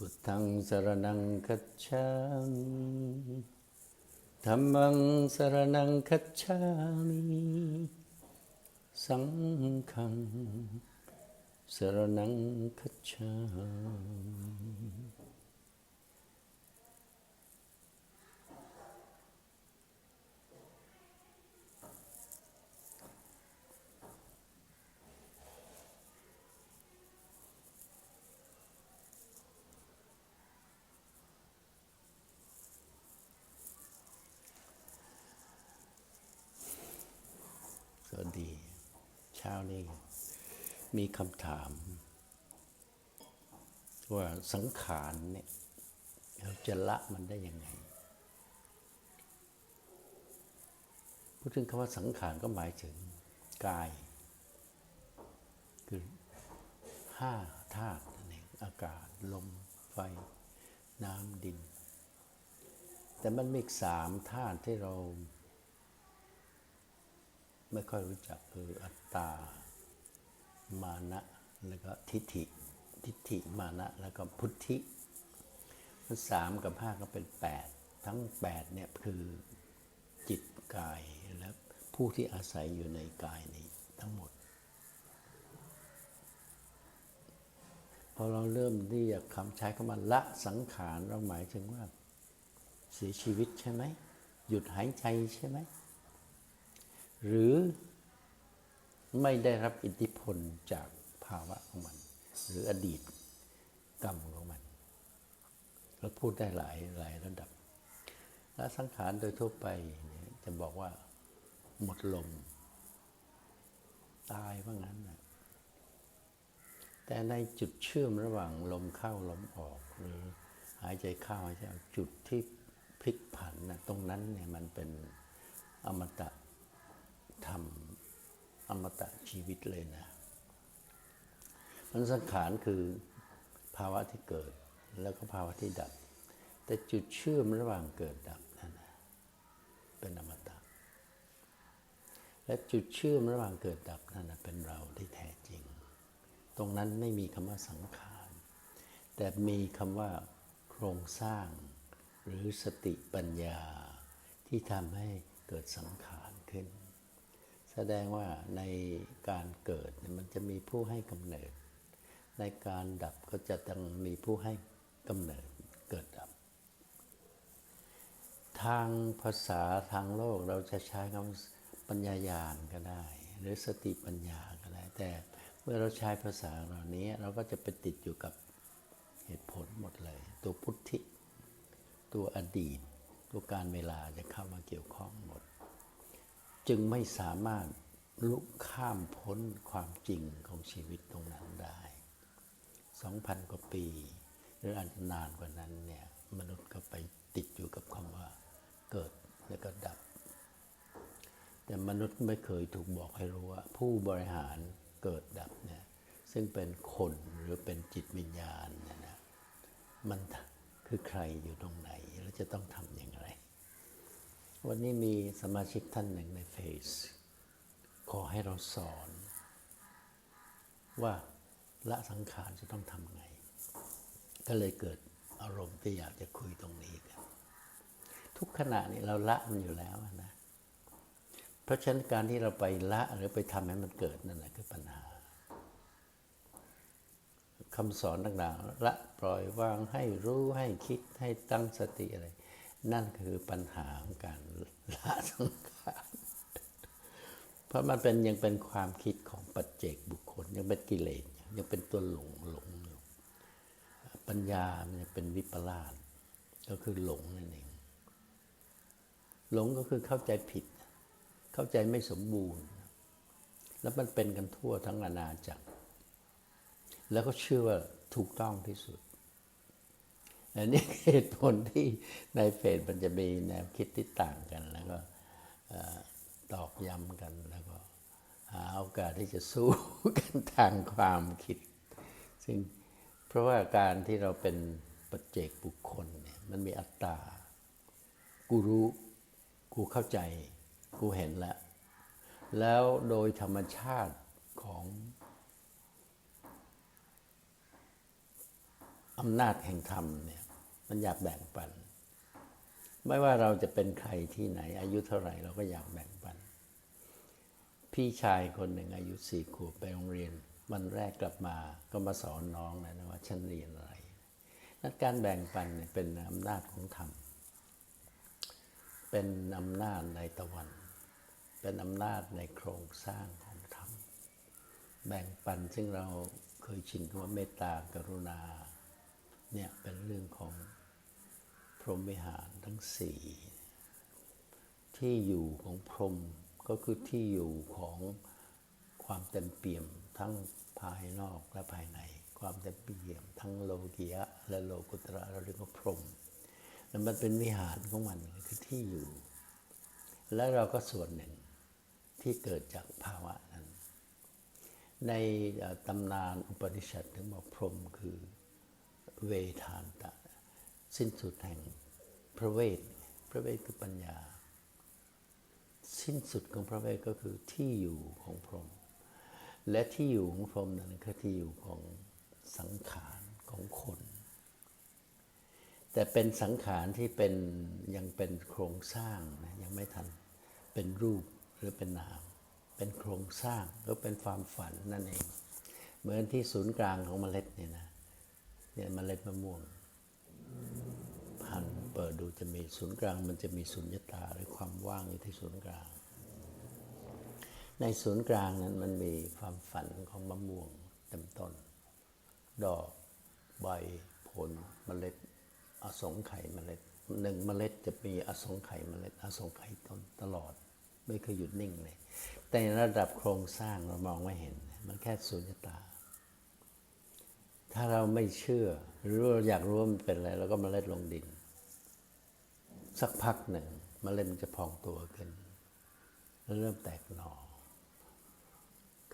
พุทธังสรนังคัจฉามิธัมมังสรนังคัจฉามิสังฆังสรนังคัจฉามิ สวัสดี เช้านี้มีคำถาม ว่าสังขารเนี่ยเราจะละมันได้ยังไงพูดถึงคำว่าสังขารก็หมายถึงกาย คือห้าธาตุนั่นเองอากาศลม ไฟ น้ำดิน แต่มันมีอีกสามธาตุที่เรา ไม่ค่อยรู้จักคืออัตตา มานะแล้วก็ทิฏฐิ ทิฏฐิมานะแล้วก็พุทธิมันสามกับห้าก็เป็นแปดทั้งแปดเนี่ยคือจิตกายและผู้ที่อาศัยอยู่ในกายนี้ทั้งหมดพอเราเริ่มเรียกคำใช้คำว่าละสังขารเราหมายถึงว่าเสียชีวิตใช่ไหมหยุดหายใจใช่ไหม หรือไม่ได้รับอิทธิพลจากภาวะของมัน หรืออดีตกรรมของมัน เราพูดได้หลายหลายระดับ และสังขารโดยทั่วไปจะบอกว่าหมดลม ตายว่างั้นนะแต่ในจุดเชื่อมระหว่างลมเข้าลมออกหรือหายใจเข้าหายใจออกจุดที่พลิกผันนะตรงนั้นเนี่ยมันเป็นอมตะ ทำอมตะชีวิตเลยนะ มันสังขารคือภาวะที่เกิดแล้วก็ภาวะที่ดับ แต่จุดเชื่อมระหว่างเกิดดับนั่นนะเป็นอมตะ และจุดเชื่อมระหว่างเกิดดับนั่นนะเป็นเราที่แท้จริง ตรงนั้นไม่มีคำว่าสังขาร แต่มีคำว่าโครงสร้าง หรือสติปัญญาที่ทำให้เกิดสังขาร แสดงว่าในการเกิดมันจะมีผู้ให้กำเนิด ในการดับก็จะต้องมีผู้ให้กำเนิดเกิดดับ ทางภาษาทางโลกเราจะใช้คำปัญญายาณก็ได้ หรือสติปัญญาก็ได้ แต่เมื่อเราใช้ภาษาเหล่านี้เราก็จะไปติดอยู่กับเหตุผลหมดเลย ตัวพุทธิ ตัวอดีต ตัวการเวลาจะเข้ามาเกี่ยวข้องหมด จึงไม่สามารถลุกข้ามพ้นความจริงของชีวิตตรงนั้นได้ 2,000 กว่าปี หรืออาจจะนานกว่านั้นเนี่ยมนุษย์ก็ไปติดอยู่กับคำว่าเกิดแล้วก็ดับ แต่มนุษย์ไม่เคยถูกบอกให้รู้ว่า ผู้บริหารเกิดดับเนี่ยซึ่งเป็นคนหรือเป็นจิตวิญญาณเนี่ยนะมันคือใครอยู่ตรงไหนแล้วจะต้องทำย่างไร วันนี้มีสมาชิกท่านหนึ่งในเฟซขอให้เราสอน ว่าละสังขารจะต้องทำไง ก็เลยเกิดอารมณ์ที่อยากจะคุยตรงนี้กัน ทุกขณะนี้เราละมันอยู่แล้วนะ เพราะฉะนั้นการที่เราไปละหรือไปทำให้มันเกิดนั่นแหละคือปัญหาคำสอนต่างๆละปล่อยวางให้รู้ให้คิดให้ตั้งสติอะไร นั่นคือปัญหาของการละสังขารเพราะมันเป็นยังเป็นความคิดของปัจเจกบุคคล ยังเป็นกิเลสยังเป็นตัวหลงหลงอยู่ปัญญามันยังเป็นวิปลาสก็คือหลงนั่นเองหลงก็คือเข้าใจผิด เข้าใจไม่สมบูรณ์ แล้วมันเป็นกันทั่วทั้งอาณาจักร แล้วก็เชื่อว่าถูกต้องที่สุด อันนี้เหตุผลที่ในเฟซมันจะมีแนวคิดที่ต่างกัน แล้วก็ตอกย้ำกันแล้วก็หาโอกาสที่จะสู้กันทางความคิด ซึ่งเพราะว่าการที่เราเป็นปัจเจกบุคคลเนี่ยมันมีอัตตา กูรู้ กูเข้าใจ กูเห็นแล้ว แล้วโดยธรรมชาติของอำนาจแห่งธรรมเนี่ย มันอยากแบ่งปัน ไม่ว่าเราจะเป็นใครที่ไหน อายุเท่าไหร่เราก็อยากแบ่งปัน พี่ชายคนหนึ่งอายุสี่ขวบไปโรงเรียน วันแรกกลับมาก็มาสอนน้องนะว่าฉันเรียนอะไรนันการแบ่งปันเนี่ยเป็นอำนาจของธรรม เป็นอำนาจในตะวัน เป็นอำนาจในโครงสร้างของธรรม แบ่งปันซึ่งเราเคยชินคำว่าเมตตากรุณาเนี่ยเป็นเรื่องของ รหมวิหารทั้งสี่ที่อยู่ของพรหมก็คือที่อยู่ของความเต็มเปี่ยมทั้งภายนอกและภายใน ความเต็มเปี่ยม ทั้งโลกียะ และโลกุตระเราเรียกว่าพรหมแล้วมันเป็นวิหารของมันคือที่อยู่ และเราก็ส่วนหนึ่งที่เกิดจากภาวะนั้น ในตำนานอุปนิชัดถึงบอกพรหมคือเวทานตะ สิ้นสุดแห่งพระเวท พระเวทคือปัญญา สิ้นสุดของพระเวทก็คือที่อยู่ของพรหมและที่อยู่ของพรหมนั้นคือที่อยู่ของสังขารของคน แต่เป็นสังขารที่เป็นยังเป็นโครงสร้างนะยังไม่ทันเป็นรูปหรือเป็นนาม เป็นโครงสร้างก็เป็นความฝันนั่นเอง เหมือนที่ศูนย์กลางของเมล็ดเนี่ยนะเนี่ยเมล็ดมะม่วง เปิดดูจะมีศูนย์กลาง มันจะมีสุญญตาหรือความว่างอยู่ที่ศูนย์กลาง ในศูนย์กลางนั้นมันมีความฝันของมะม่วงเต็มต้น ดอกใบผลเมล็ด อสงไขยเมล็ดหนึ่งเมล็ดจะมีอสงไขยเมล็ด อสงไขยต้นตลอด ไม่เคยหยุดนิ่งเลย แต่ในระดับโครงสร้างเรามองไม่เห็น มันแค่สุญญตา ถ้าเราไม่เชื่อหรืออยากรู้ว่ามันเป็นอะไรเราก็เมล็ดลงดิน สักพักหนึ่งเมล็ดมันจะพองตัวขึ้น แล้วเริ่มแตกหน่อ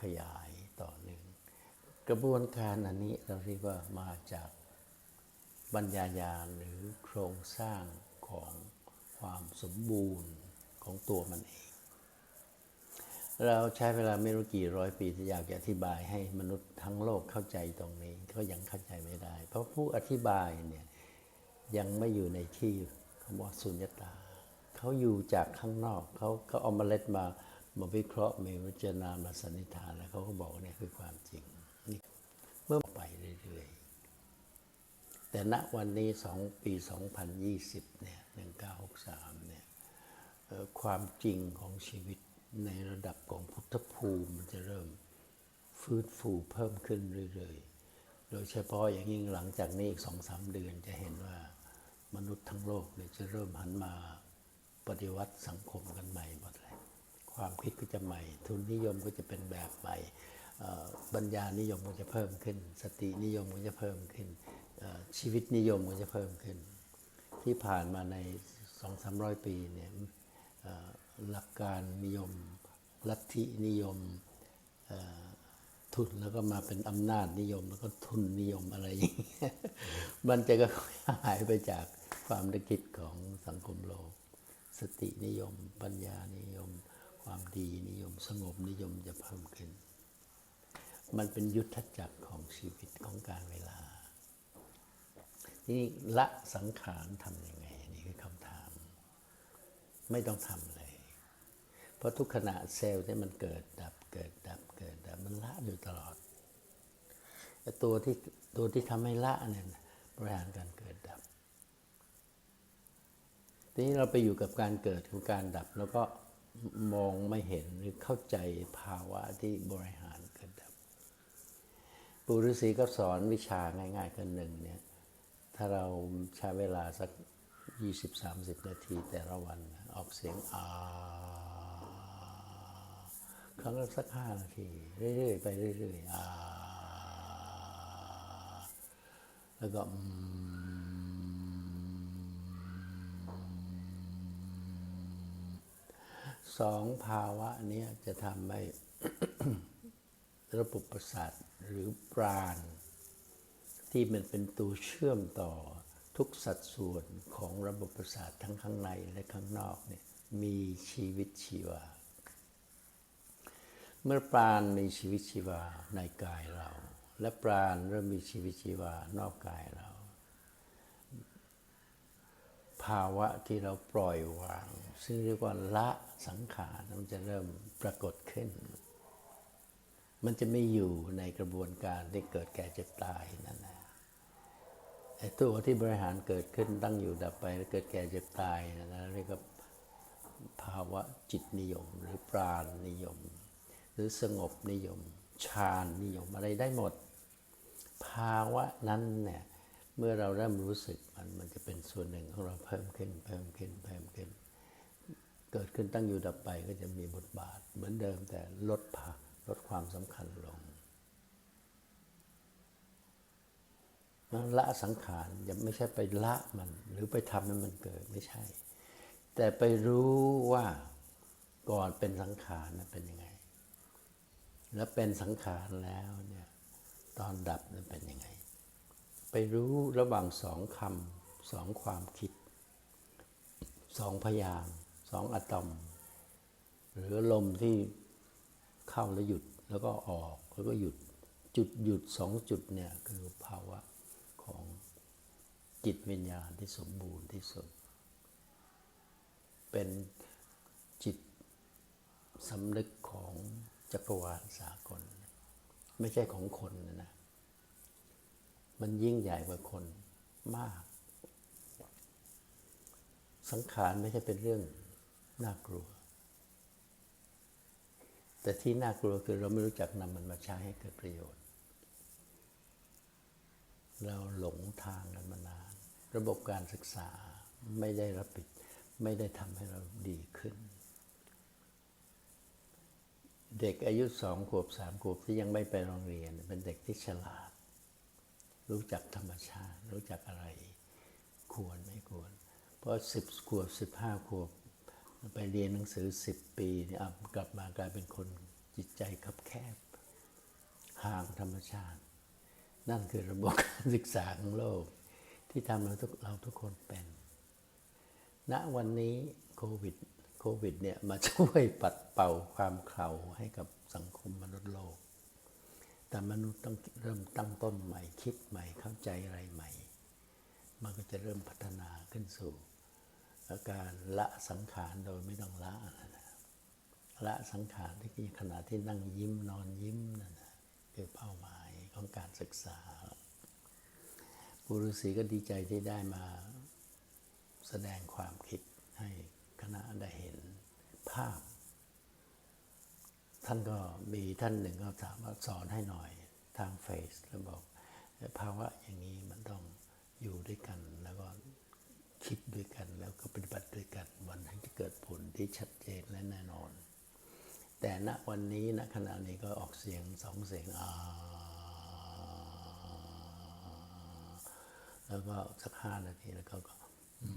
ขยายต่อหนึ่งกระบวนการอันนี้เราเรียกว่ามาจากบรรยายานหรือโครงสร้างของความสมบูรณ์ของตัวมันเอง เราใช้เวลาไม่รู้กี่ร้อยปีที่อยากจะอธิบายให้มนุษย์ทั้งโลกเข้าใจตรงนี้ ก็ยังเข้าใจไม่ได้ เพราะผู้อธิบายเนี่ยยังไม่อยู่ในที่ คำว่าสุญญตา เขาอยู่จากข้างนอกเขาเขาเอาเมล็ดมามาวิเคราะห์มีวิจารณามาสันนิษฐานแล้วเขาก็บอกเนี่ยคือความจริงนี่เมื่อไปเรื่อยๆ แต่ณวันนี้สองปี 2020เนี่ย1963เนี่ยเอ่อความจริงของชีวิตในระดับของพุทธภูมิมันจะเริ่มฟื้นฟูเพิ่มขึ้นเรื่อยๆ โดยเฉพาะอย่างยิ่งหลังจากนี้อีกสองสามเดือนจะเห็นว่า มนุษย์ทั้งโลกเนี่ยจะเริ่มหันมาปฏิวัติสังคมกันใหม่หมดเลยความคิดก็จะใหม่ ทุนนิยมก็จะเป็นแบบใหม่เอ่อปัญญานิยมก็จะเพิ่มขึ้น สตินิยมก็จะเพิ่มขึ้น ชีวิตนิยมก็จะเพิ่มขึ้น ที่ผ่านมาในสองสามร้อยปีเนี่ยหลักการนิยม ลัทธินิยมทุนแล้วก็มาเป็นอำนาจนิยมแล้วก็ทุนนิยมอะไรอย่างเงี้ยมันจะก็หายไปจาก ความนึกคิดของสังคมโลก สตินิยม ปัญญานิยม ความดีนิยม สงบนิยมจะเพิ่มขึ้น มันเป็นยุทธจักรของชีวิตของการเวลา นี่ละสังขารทำยังไงนี่คือคำถาม ไม่ต้องทำเลย เพราะทุกขณะเซลล์ที่มันเกิดดับเกิดดับเกิดดับมันละอยู่ตลอดตัวที่ตัวที่ทำให้ละเนี่ยบริหารการเกิดดับ ทีนี้เราไปอยู่กับการเกิดของการดับ แล้วก็มองไม่เห็นหรือเข้าใจภาวะที่บริหารเกิดดับปู่ฤาษีก็สอนวิชาง่ายๆกันหนึ่งเนี่ยถ้าเราใช้เวลาสัก 20-30 นาทีแต่ละวันออกเสียงอาครั้งละสักห้านาที เรื่อยๆ ไปเรื่อยๆอาแล้วก็อืม สองภาวะนี้จะทำให้ระบบประสาทหรือปราณ ที่มันเป็นตัวเชื่อมต่อทุกสัดส่วนของระบบประสาททั้งข้างในและข้างนอกเนี่ยมีชีวิตชีวา เมื่อปราณมีชีวิตชีวาในกายเรา และปราณเริ่มมีชีวิตชีวานอกกายเรา ภาวะที่เราปล่อยวาง ซึ่งเรียกว่าละสังขารมันจะเริ่มปรากฏขึ้น มันจะไม่อยู่ในกระบวนการที่เกิดแก่เจ็บตายนั่นแหละไอ้ตัวที่บริหารเกิดขึ้นตั้งอยู่ดับไปแล้วเกิดแก่เจ็บตายนั่นนะเรียกว่าภาวะจิตนิยม หรือปราณนิยม หรือสงบนิยมฌานนิยมอะไรได้หมด ภาวะนั้นเนี่ย เมื่อเราเริ่มรู้สึกมันมันจะเป็นส่วนหนึ่งของเราเพิ่มขึ้น เพิ่มขึ้นเพิ่มขึ้น เกิดขึ้นตั้งอยู่ดับไปก็จะมีบทบาท เหมือนเดิมแต่ลดภาลดความสำคัญลงนั้นละสังขารยังไม่ใช่ไปละมัน หรือไปทำให้มันเกิดไม่ใช่ แต่ไปรู้ว่าก่อนเป็นสังขารนั้นเป็นยังไง แล้วเป็นสังขารแล้วเนี่ยตอนดับนั้นเป็นยังไง ไปรู้ระหว่างสองคำสองความคิด สองพยางสองอะตอม หรือลมที่เข้าแล้วหยุดแล้วก็ออกแล้วก็หยุดจุดหยุดสองจุดเนี่ยคือภาวะของจิตวิญญาณที่สมบูรณ์ที่สุด เป็นจิตสำนึกของจักรวาลสากล ไม่ใช่ของคนนะนะ มันยิ่งใหญ่กว่าคนมาก สังขารไม่ใช่เป็นเรื่องน่ากลัว แต่ที่น่ากลัวคือเราไม่รู้จักนำมันมาใช้ให้เกิดประโยชน์ เราหลงทางกันมานาน ระบบการศึกษาไม่ได้รับผิด ไม่ได้ทำให้เราดีขึ้น เด็กอายุสองขวบสามขวบที่ยังไม่ไปโรงเรียน เป็นเด็กที่ฉลาด รู้จักธรรมชาติ รู้จักอะไรควรไม่ควร เพราะสิบขวบสิบห้าขวบ ไปเรียนหนังสือสิบปีเนี่ยกลับมากลายเป็นคนจิตใจคับแคบ ห่างธรรมชาติ นั่นคือระบบการศึกษาของโลก ที่ทำเราทุกเราทุกคนเป็นณวันนี้โควิดโควิดเนี่ยมาช่วยปัดเป่าความเคลาให้กับสังคมมนุษย์โลก แต่มนุษย์ต้องเริ่มตั้งต้นใหม่ คิดใหม่เข้าใจอะไรใหม่ มันก็จะเริ่มพัฒนาขึ้นสู่อาการละสังขารโดยไม่ต้องละนะละสังขารที่ขณะที่นั่งยิ้มนอนยิ้มนั่นนะคือเป้าหมายของการศึกษาปุรุษีก็ดีใจที่ได้มาแสดงความคิดให้คณะได้เห็นภาพ ท่านก็มีท่านหนึ่งก็ถามว่าสอนให้หน่อยทางเฟซแล้วบอกภาวะอย่างนี้มันต้องอยู่ด้วยกัน แล้วก็คิดด้วยกัน แล้วก็ปฏิบัติด้วยกัน วันนั้นจะเกิดผลที่ชัดเจนและแน่นอน แต่ณวันนี้ณขณะนี้ก็ออกเสียงสองเสียงอ่าแล้วก็สักห้านาทีแล้วก็อื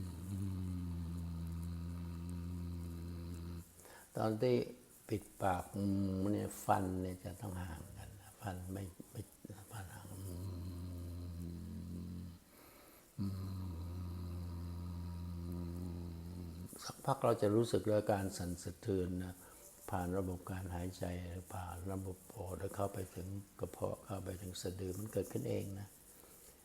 ตอนที่ ปิดปากอืมเนี่ยฟันเนี่ยจะต้องห่างกัน ฟันไม่ไม่ฟันห่างอืมสักพักเราจะรู้สึกว่าการสั่นสะเทือนนะผ่านระบบการหายใจผ่านระบบปอดแล้วเข้าไปถึงกระเพาะเข้าไปถึงสะดือมันเกิดขึ้นเองนะ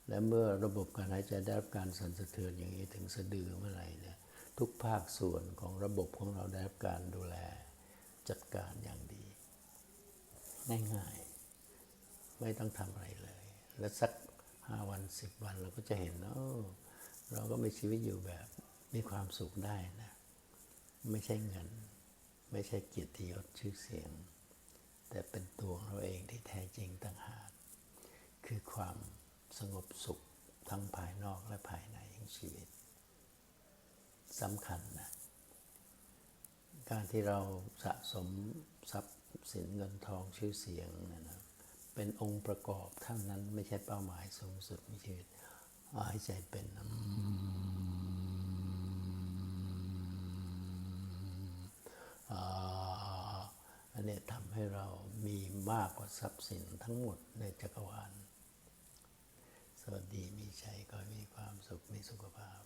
และเมื่อระบบการหายใจได้รับการสั่นสะเทือนอย่างนี้ถึงสะดือเมื่อไหร่เนี่ยทุกภาคส่วนของระบบของเราได้รับการดูแล จัดการอย่างดี ง่ายๆ ไม่ต้องทำอะไรเลย และสักห้าวันสิบวันเราก็จะเห็นว่าเราก็มีชีวิตอยู่แบบมีความสุขได้นะ ไม่ใช่เงิน ไม่ใช่เกียรติยศชื่อเสียง แต่เป็นตัวเราเองที่แท้จริงต่างหากคือความสงบสุขทั้งภายนอกและภายในของชีวิตสำคัญนะ การที่เราสะสมทรัพย์สินเงินทองชื่อเสียงนะนะเป็นองค์ประกอบเท่านั้นไม่ใช่เป้าหมายสูงสุดในชีวิตเอาให้ใจเป็นนะอันนี้ทำให้เรามีมากกว่าทรัพย์สินทั้งหมดในจักรวาล สวัสดีมีชัยก็มีความสุขมีสุขภาพ